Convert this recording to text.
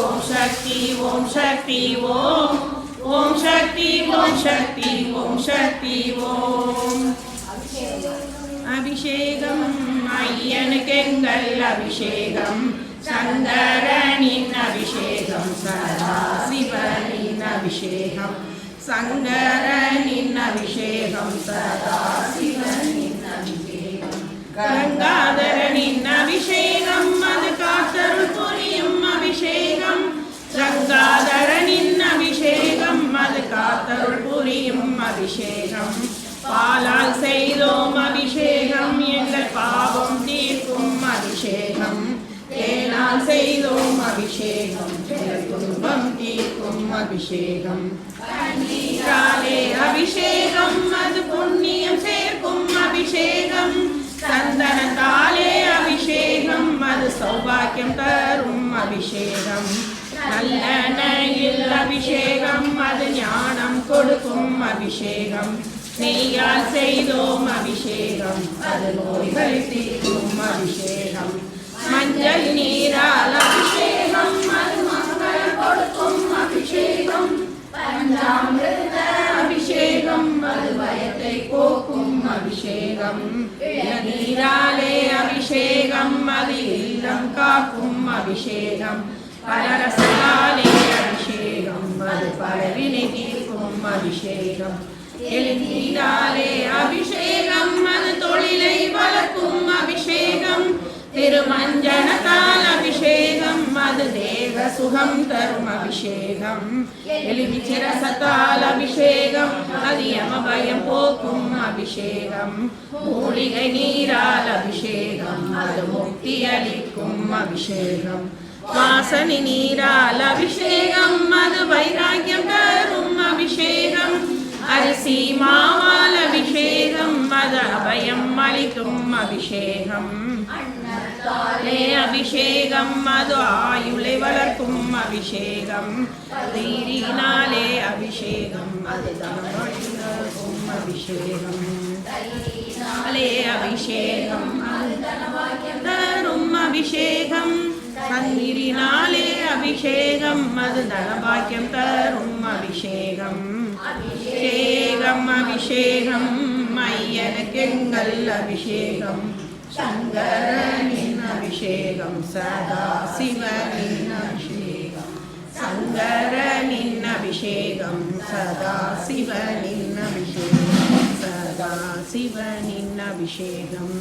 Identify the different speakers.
Speaker 1: ஓம் சக்தி ஓம் சக்தி ஓம் ஓம் சக்தி ஓம் சக்தி ஓம் சக்தி ஓம் அபிஷேகம் ஐயனுக்கெங்கள் அபிஷேகம் சங்கரனின் அபிஷேகம் சதா சிவனின் அபிஷேகம் சங்கரனின் அபிஷேகம் சதா சிவனின் அபிஷேகம் கங்காதரனின் அபிஷேகம் அபிஷேகம். பாலால் செய்தோம் அபிஷேகம். எங்கள் பாவம் தீர்க்கும் அபிஷேகம். தேனால் செய்தோம் அபிஷேகம். துன்பம் தீர்க்கும் அபிஷேகம். கண்ணீராலே அபிஷேகம். அது புண்ணியம் சேர்க்கும் அபிஷேகம். சந்தனத்தாலே அபிஷேகம். அது சௌபாக்கியம் தரும் அபிஷேகம். நல்லெண்ணெயில் அபிஷேகம். அது ஞான കൊടുക്കും അഭിഷേകം. നെയ്യാൽ ചെയ്തോം അഭിഷേകം. അത് നോയികൾ തീർക്കും അഭിഷേകം. മഞ്ഞൾ നീരാൽ അഭിഷേകം. അത് കൊടുക്കും അഭിഷേകം. പഞ്ചാമൃത അഭിഷേകം. അത് ഭയത്തെ പോക്കും അഭിഷേകം. നീരാലെ അഭിഷേകം. അത് കാക്കും അഭിഷേകം. പലരസാലെ അഭിഷേകം. അത് പലവിനെ அபிஷேகம் எழுநீராலே அபிஷேகம் அது தொழிலை வளர்க்கும் அபிஷேகம் திருமஞ்சனத்தால் அபிஷேகம் அது தேக சுகம் தரும் அபிஷேகம் எலுமிச்சிரசத்தால் அபிஷேகம் அது யமபயம் போக்கும் அபிஷேகம் மூலிகை நீரால் அபிஷேகம் அது முக்தி அளிக்கும் அபிஷேகம் வாசனி நீரால் அபிஷேகம் அது வைராக்கியம் தரும் அபிஷேகம் அரிசி மாவால் அபிஷேகம் அது அபயம் அளிக்கும் அபிஷேகம் லே அபிஷேகம் அது ஆயுளை வளர்க்கும் அபிஷேகம். தீரினாலே அபிஷேகம் அது தனவழிக்கும் அபிஷேகம். அலே அபிஷேகம் தரும் அபிஷேகம். தண்ணீரினாலே அபிஷேகம் அது தனபாக்கியம் தரும் அபிஷேகம் அபிஷேகம் அபிஷேகம் ஐயனுக்கெங்கள் அபிஷேகம். சங்கரனின் அபிஷேகம் சதா சிவனின் அபிஷேகம் சங்கரனின் அபிஷேகம் சதா சிவனின் அபிஷேகம் சதா சிவனின் அபிஷேகம்